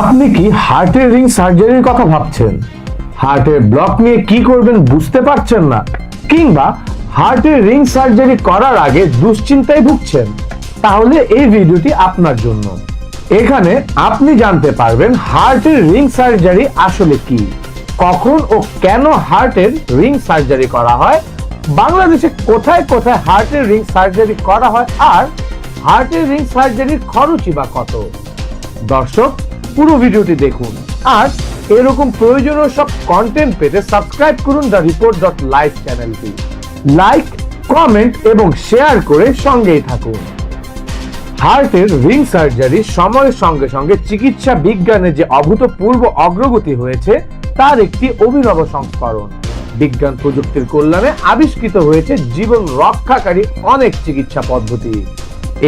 আপনি কি হার্টের রিং সার্জারির কথা ভাবছেন? হার্টের ব্লক নিয়ে কি করবেন বুঝতে পারছেন না, কিংবা হার্টের রিং সার্জারি করার আগে দুশ্চিন্তায় ভুগছেন? তাহলে এই ভিডিওটি আপনার জন্য। এখানে আপনি জানতে পারবেন হার্টের রিং সার্জারি আসলে কি। কখন ও কেন হার্টের রিং সার্জারি করা হয়? বাংলাদেশে কোথায় কোথায় হার্টের রিং সার্জারি করা হয়? আর হার্টের রিং সার্জারির খরচই বা কত? দর্শক পুরো ভিডিওটি দেখুন। আর এরকম প্রয়োজনীয় সব কন্টেন্ট পেতে সাবস্ক্রাইব করুন দ্য রিপোর্ট ডট লাইভ চ্যানেলটি লাইক কমেন্ট এবং শেয়ার করে সঙ্গেই থাকুন। হার্টের রিং সার্জারি সময়ের সঙ্গে সঙ্গে চিকিৎসা বিজ্ঞানে যে অভূতপূর্ব অগ্রগতি হয়েছে, তার একটি অভিনব সংস্করণ। বিজ্ঞান প্রযুক্তির কল্যাণে আবিষ্কৃত হয়েছে জীবন রক্ষাকারী অনেক চিকিৎসা পদ্ধতি।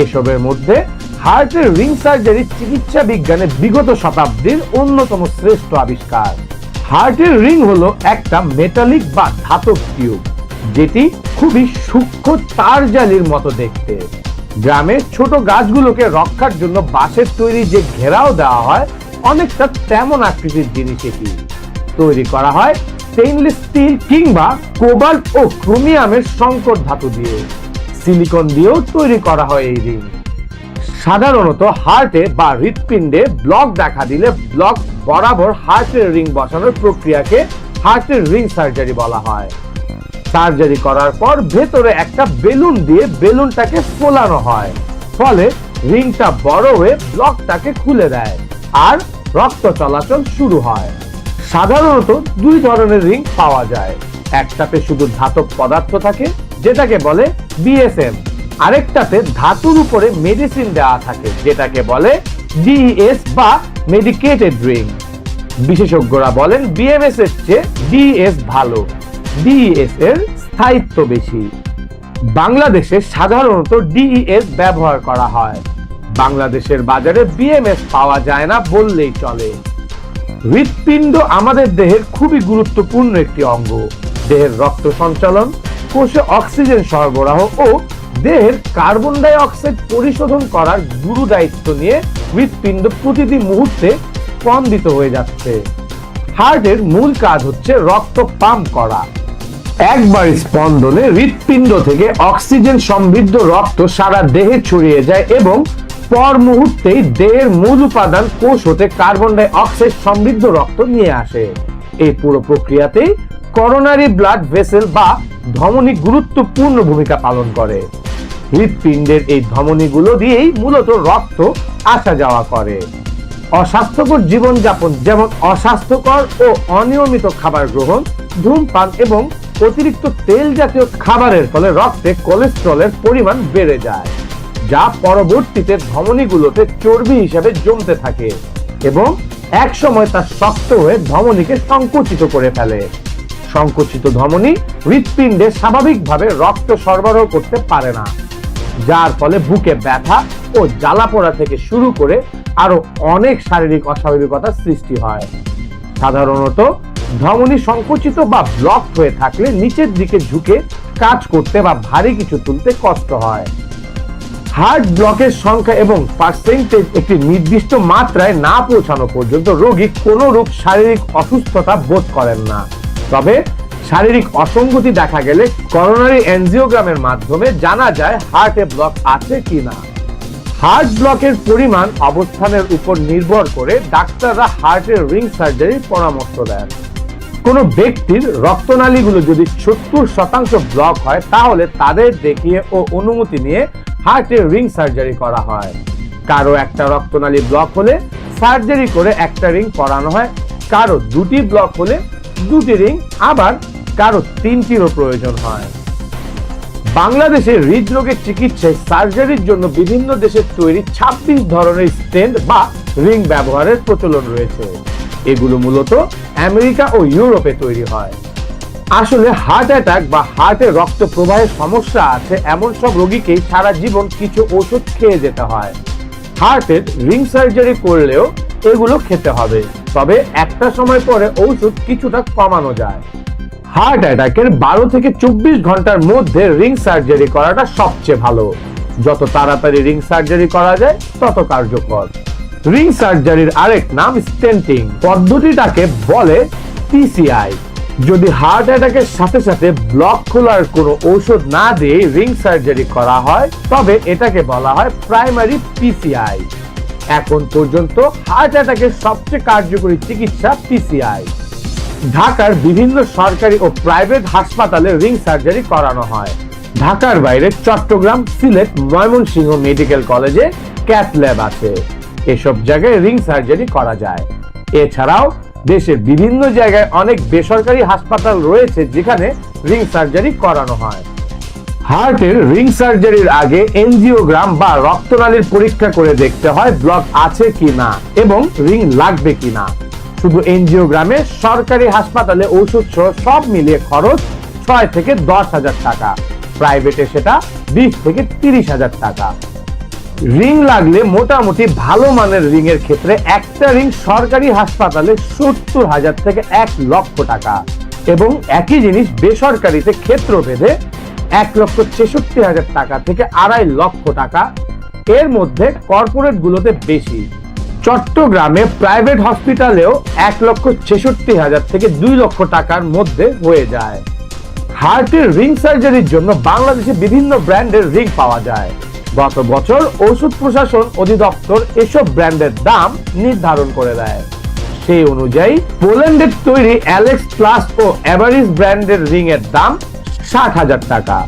এসবের মধ্যে হার্টের রিং সার্জারি চিকিৎসা বিজ্ঞানে বিগত শতাব্দীর অন্যতম শ্রেষ্ঠ আবিষ্কার। হার্টের রিং হলো একটা মেটালিক বা ধাতব টিউব, যেটি খুবই সূক্ষ্ম তার জালির মতো দেখতে। গ্রামের ছোট গাছগুলোকে রক্ষার জন্য বাঁশের তৈরি যে ঘেরাও দেওয়া হয়, অনেকটা তেমন আকৃতির জিনিস এটি। তৈরি করা হয় স্টেইনলেস স্টিল কিংবা কোবাল্ট ও ক্রোমিয়ামের সংকট ধাতু দিয়ে। সিলিকন দিয়েও তৈরি করা হয় এই রিং। সাধারণত হার্টে বা হৃৎপিণ্ডে ব্লক দেখা দিলে ব্লক বরাবর হার্টের রিং বসানোর প্রক্রিয়াকে হার্টের রিং সার্জারি বলা হয়। সার্জারি করার পর ভেতরে একটা বেলুন দিয়ে বেলুনটাকে ফোলানো হয়। ফলে রিংটা বড় হয়ে ব্লকটাকে খুলে দেয় আর রক্ত চলাচল শুরু হয়। সাধারণত দুই ধরনের রিং পাওয়া যায়। একটাতে শুধু ধাতব পদার্থ থাকে, যেটাকে বলে বিএসএম আরেকটাতে ধাতুর উপরে মেডিসিন দেওয়া থাকে, যেটাকে বলে ডিএস বা মেডিকেটেড রিং বিশেষজ্ঞরা বলেন বিএমএস এর চেয়ে ডিএস ভালো ডিএস এর স্থায়িত্ব বেশি। বাংলাদেশে সাধারণত ডিইএস ব্যবহার করা হয়। বাংলাদেশের বাজারে বিএমএস পাওয়া যায় না বললেই চলে। হৃৎপিণ্ড আমাদের দেহের খুবই গুরুত্বপূর্ণ একটি অঙ্গ। দেহের রক্ত সঞ্চালন, কোষে অক্সিজেন সরবরাহ ও দেহের কার্বন ডাই অক্সাইড পরিশোধন করার গুরু দায়িত্ব নিয়ে হৃৎপিণ্ড প্রতিটি মুহূর্তে স্পন্দিত হয়ে যাচ্ছে। হার্টের মূল কাজ হচ্ছে রক্ত পাম্প করা। একবার স্পন্দনে হৃৎপিণ্ড থেকে অক্সিজেন সমৃদ্ধ রক্ত সারা দেহে ছড়িয়ে যায় এবং পর মুহূর্তেই দেহের মূল উপাদান কোষ হতে কার্বন ডাই অক্সাইড সমৃদ্ধ রক্ত নিয়ে আসে। এই পুরো প্রক্রিয়াতেই করোনারি ব্লাড ভেসেল বা ধমনী গুরুত্বপূর্ণ ভূমিকা পালন করে। হৃৎপিণ্ডের এই ধমনীগুলো দিয়েই মূলত রক্ত আসা যাওয়া করে। অস্বাস্থ্যকর জীবনযাপন যেমন অস্বাস্থ্যকর ও অনিয়মিত খাবার গ্রহণ, ধূমপান এবং অতিরিক্ত তেল জাতীয় খাবারের ফলে রক্তে কোলেস্ট্রলের পরিমাণ বেড়ে যায়, যা পরবর্তীতে ধমনীগুলোতে চর্বি হিসেবে জমতে থাকে এবং এক সময় তা শক্ত হয়ে ধমনীকে সংকুচিত করে ফেলে। সংকুচিত ধমনী হৃৎপিণ্ডে স্বাভাবিকভাবে রক্ত সরবরাহ করতে পারে না। যার ফলে বুকে ব্যথা ও জ্বালা পোড়া থেকে শুরু করে আরও অনেক শারীরিক অস্বাভাবিকতার সৃষ্টি হয়। সাধারণত ধমনী সংকুচিত বা ব্লক হয়ে থাকলে নিচের দিকে ঝুঁকে কাজ করতে বা ভারী কিছু তুলতে কষ্ট হয়। হার্ট ব্লকের সংখ্যা এবং পার্সেন্টেজ একটি নির্দিষ্ট মাত্রায় না পৌঁছানো পর্যন্ত রোগী কোনো রূপ শারীরিক অসুস্থতা বোধ করেন না। তবে শারীরিক অসঙ্গতি দেখা গেলে করোনারি এনজিওগ্রামের মাধ্যমে জানা যায় হার্টে ব্লক আছে কি না হার্ট ব্লকের পরিমাণ অবস্থানের উপর নির্ভর করে ডাক্তাররা হার্টের রিং সার্জারির পরামর্শ দেন। কোনো ব্যক্তির রক্তনালীগুলো যদি সত্তর শতাংশ ব্লক হয়, তাহলে তাদের দেখিয়ে ও অনুমতি নিয়ে হার্টের রিং সার্জারি করা হয়। কারও একটা রক্তনালী ব্লক হলে সার্জারি করে একটা রিং করানো হয়, কারও দুটি ব্লক হলে দুটি রিং আবার কারও তিনটিরও প্রয়োজন হয়। বাংলাদেশে হৃদরোগের চিকিৎসায় সার্জারির জন্য বিভিন্ন দেশের তৈরি ২৬ ধরনের স্টেন্ট বা রিং ব্যবহারের প্রচলন রয়েছে। এগুলো মূলত আমেরিকা ও ইউরোপে তৈরি হয়। আসলে হার্ট অ্যাটাক বা হার্টে রক্ত প্রবাহের সমস্যা আছে এমন সব রোগীকেই সারা জীবন কিছু ওষুধ খেয়ে যেতে হয়। হার্টের রিং সার্জারি করলেও এগুলো খেতে হবে। তবে একটা সময় পরে ঔষধ কিছুটা কমানো যায়। হার্ট অ্যাটাকের বারো থেকে চব্বিশ ঘণ্টার মধ্যে রিং সার্জারি করাটা সবচেয়ে ভালো। যত তাড়াতাড়ি রিং সার্জারি করা যায়, তত কার্যকর। রিং সার্জারির আরেক নাম স্টেন্টিং। পদ্ধতিটাকে বলে পিসিআই যদি হার্ট অ্যাটাকের সাথে সাথে ব্লক খোলার কোনো ঔষধ না দিয়ে রিং সার্জারি করা হয়, তবে এটাকে বলা হয় প্রাইমারি পিসিআই এখন পর্যন্ত হার্ট অ্যাটাকের সবচেয়ে কার্যকরী চিকিৎসা পিসিআই ঢাকার বিভিন্ন সরকারি ও প্রাইভেট হাসপাতালে রিং সার্জারি করানো হয়। ঢাকার বাইরে চট্টগ্রাম, সিলেট, ময়মনসিংহ মেডিকেল কলেজে ক্যাথ ল্যাব আছে। এসব জায়গায় রিং সার্জারি করা যায়। এছাড়াও দেশের বিভিন্ন জায়গায় অনেক বেসরকারি হাসপাতাল রয়েছে যেখানে রিং সার্জারি করানো হয়। হার্টের রিং সার্জারির আগে এনজিওগ্রাম বা রক্তনালীর পরীক্ষা করে দেখতে হয় ব্লক আছে কি না এবং রিং লাগবে কি না শুধু এনজিওগ্রামে সরকারি হাসপাতালে ওষুধ সহ সব মিলিয়ে খরচ ছয় থেকে দশ হাজার টাকা। প্রাইভেটে সেটা বিশ থেকে তিরিশ হাজার টাকা। রিং লাগলে মোটামুটি ভালো মানের রিং এর ক্ষেত্রে একটা রিং সরকারি হাসপাতালে সত্তর হাজার থেকে এক লক্ষ টাকা। এবং একই জিনিস বেসরকারিতে ক্ষেত্র ভেদে এক লক্ষ ছেষট্টি হাজার টাকা থেকে আড়াই লক্ষ টাকা। এর মধ্যে কর্পোরেট গুলোতে বেশি। চট্টগ্রামে প্রাইভেট হসপিটালেও এক লক্ষ ছেষট্টি হাজার থেকে দুই লক্ষ টাকার মধ্যে হয়ে যায়। হার্টের রিং সার্জারির জন্য বাংলাদেশে বিভিন্ন ব্র্যান্ডের রিং পাওয়া যায়। গত বছর ওষুধ প্রশাসন অধিদপ্তর এসব ব্র্যান্ডের দাম নির্ধারণ করে দেয়। সেই অনুযায়ী, পোল্যান্ডের তৈরি অ্যালেক্স প্লাস ও এভারিস ব্র্যান্ডের রিং এর দাম ষাট হাজার টাকা।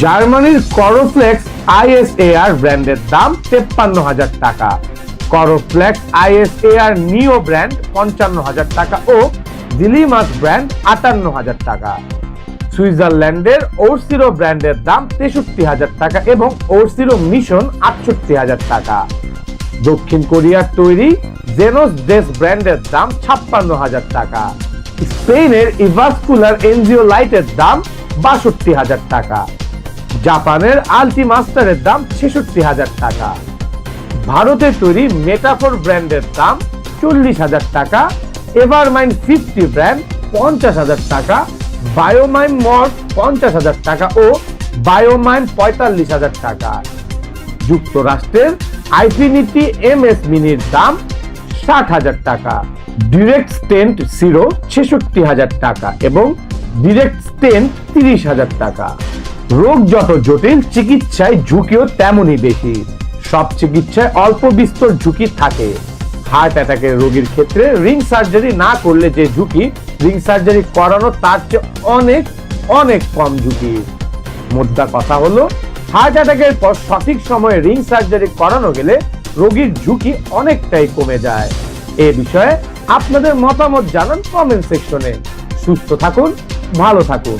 জার্মানির করোফ্লেক্স আইএসএআর ব্র্যান্ডের দাম তেপ্পান্ন হাজার টাকা। করোফ্লেক্স আইএসএআর নিও ব্র্যান্ড পঞ্চান্ন হাজার টাকা ও দিলিমাস ব্র্যান্ড আটান্ন হাজার টাকা। সুইজারল্যান্ডের ওরসিরো ব্র্যান্ডের দাম তেষট্টি হাজার টাকা এবং ওরসিরো মিশন আটষট্টি হাজার টাকা। দক্ষিণ কোরিয়ার তৈরি জেনোস ডেস ব্র্যান্ডের দাম ছাপ্পান্ন হাজার টাকা। স্পেনের ইভাসকুলার এনজিও লাইটের দাম বাষট্টি হাজার টাকা। জাপানের আলটিমাস্টারের দাম ছেষট্টি হাজার টাকা। ভারতের তৈরি মেটাফোর ব্র্যান্ডের দাম চল্লিশ হাজার টাকা, এভারমাইন ফিফটি ব্র্যান্ড পঞ্চাশ হাজার টাকা, বায়োমাইন মর্স পঞ্চাশ হাজার টাকা ও বায়োমাইন পঁয়তাল্লিশ হাজার টাকা। যুক্তরাষ্ট্রের আইফিনিটি এম এস মিনির দাম ষাট হাজার টাকা, ডিরেক্ট স্টেন্ট সিরো ছেষট্টি হাজার টাকা এবং ডিরেক্ট স্টেন্ট তিরিশ হাজার টাকা। রোগ যত জটিল চিকিৎসায় ঝুঁকিও তেমনই বেশি। সব চিকিৎসায় অল্প বিস্তর ঝুঁকি থাকে। হার্ট অ্যাটাকের রোগীর ক্ষেত্রে রিং সার্জারি না করলে যে ঝুঁকি, রিং সার্জারি করানো তার চেয়ে অনেক অনেক কম ঝুঁকি। মোদ্দা কথা হলো, হার্ট অ্যাটাকের পর সঠিক সময়ে রিং সার্জারি করানো গেলে রোগীর ঝুঁকি অনেকটাই কমে যায়। এ বিষয়ে আপনাদের মতামত জানান কমেন্ট সেকশনে। সুস্থ থাকুন, ভালো থাকুন।